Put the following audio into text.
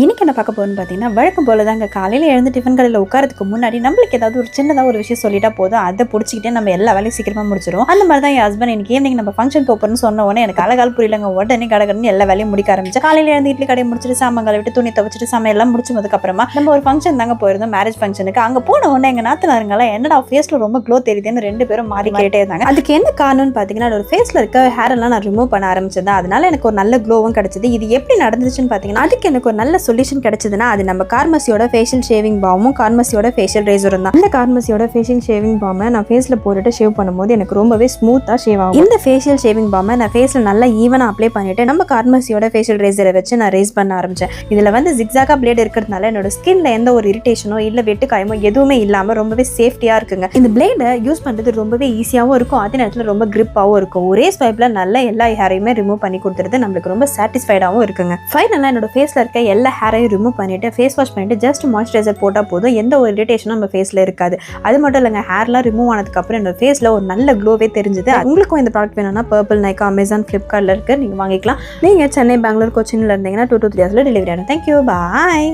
இன்னைக்கு என்ன பார்க்க போகணும்னு பார்த்தீங்கன்னா வழக்கம் போல தாங்க. காலையில் எழுந்து டிஃபன் கடையில் உட்காரதுக்கு முன்னாடி நம்மளுக்கு ஏதாவது ஒரு சின்னதாக ஒரு விஷயம் சொல்லிட்டா போதும். அதை பிடிச்சிக்கிட்டே நம்ம எல்லா வேலையும் சீக்கிரமாக முடிச்சிடும் அந்த மாதிரி தான் என் ஹஸ்பண்ட் இன்னைக்கு ஈவினிங் நம்ம ஃபங்க்ஷன் போகிறோம்னு சொன்ன உடனே எனக்கு அழகால் புரியலங்க. உடனே கடகடன்னு எல்லா வேலையும் முடிக்க ஆரம்பிச்சேன். காலையில் எழுந்து இட்லி கடையை முடிச்சிட்டு சாமான் விட்டு துணி துவச்சிட்டு சமையல்லாம் முடிச்சதுக்கப்புறமா நம்ம ஒரு ஃபங்க்ஷன் தாங்க போயிருந்தோம் மேரேஜ் ஃபங்க்ஷனுக்கு அங்கே போன உடனே எங்கள் நாத்தனாருங்களாம் என்னடா ஃபேஸில் ரொம்ப க்ளோ தெரியுதுன்னு ரெண்டு பேரும் மாறி கேட்டே இருந்தாங்க. அதுக்கு என்ன காரணம்னு பார்த்தீங்கன்னா ஒரு ஃபேஸில் இருக்க ஹேர் எல்லாம் நான் ரிமூவ் பண்ண ஆரம்பிச்சது அதனால எனக்கு ஒரு நல்ல க்ளோவும் கிடச்சிது. இது எப்படி நடந்துச்சுன்னு பார்த்தீங்கன்னா அதுக்கு எனக்கு ஒரு நல்ல சொல்யூஷன் கிடைச்சதுன்னா அது நம்ம கார்மசியோட ஃபேஷியல் ஷேவிங் பாமும் கார்மசியோட ஃபேஷியல் ரேசரும் தான். இந்த கார்மசியோட ஃபேஷியல் ஷேவிங் பாமை நான் ஃபேஸில் போட்டுட்டு ஷேவ் பண்ணும்போது எனக்கு ரொம்பவே ஸ்மூத்தாக ஷேவ் ஆகும். இந்த ஃபேஷியல் ஷேவிங் பாமை நான் ஃபேஸில் நல்லா ஈவனாக அப்ளை பண்ணிட்டு நம்ம கார்மசியோட ஃபேஷியல் ரேசரை வச்சு நான் ரேஸ் பண்ண ஆரம்பித்தேன் இதில் வந்து ஜிக்ஸாகா பிளேட் இருக்கிறதுனால என்னோட ஸ்கின்ல எந்த ஒரு இரிட்டேஷனோ இல்லை வெட்டுக்காயமோ எதுவுமே இல்லாமல் ரொம்பவே சேஃப்டியாக இருக்குங்க. இந்த பிளேடை யூஸ் பண்ணுறது ரொம்பவே ஈஸியாகவும் இருக்கும். அதே நேரத்தில் ரொம்ப கிரிப்பாகவும் இருக்கும். ஒரே ஸ்வைப்பில் நல்ல எல்லா ஹேரையுமே ரிமூவ் பண்ணி கொடுத்துறது நம்மளுக்கு ரொம்ப சாட்டிஸ்ஃபைடாகவும் இருக்குங்க. ஃபைனலாக என்னோட ஃபேஸில் இருக்க எல்லா ஹேரையும் ரிமூவ் பண்ணிட்டு ஃபேஸ் வாஷ் பண்ணிட்டு ஜஸ்ட் மாய்ஸ்சரைசர் போட்டால் போதும். எந்த ஒரு இரிட்டேஷனும் நம்ம ஃபேஸில் இருக்காது. அது மட்டும் இல்லைங்க ஹேர்லாம் ரிமூவ் ஆனதுக்கப்புறம் என்னோட ஃபேஸில் ஒரு நல்ல க்ளோவே தெரிஞ்சுது. உங்களுக்கும் இந்த ப்ராடக்ட் வேணும்னா பர்பிள் நைக்கா அமேசான் ஃப்ளிப்கார்ட்டில் இருக்கு. நீங்கள் வாங்கிக்கலாம். நீங்கள் சென்னை பெங்களூர் கொச்சினில் இருந்தீங்கன்னா டூ டூ த்ரீ ஹவர்ஸில் டெலிவரி ஆகும். Thank you bye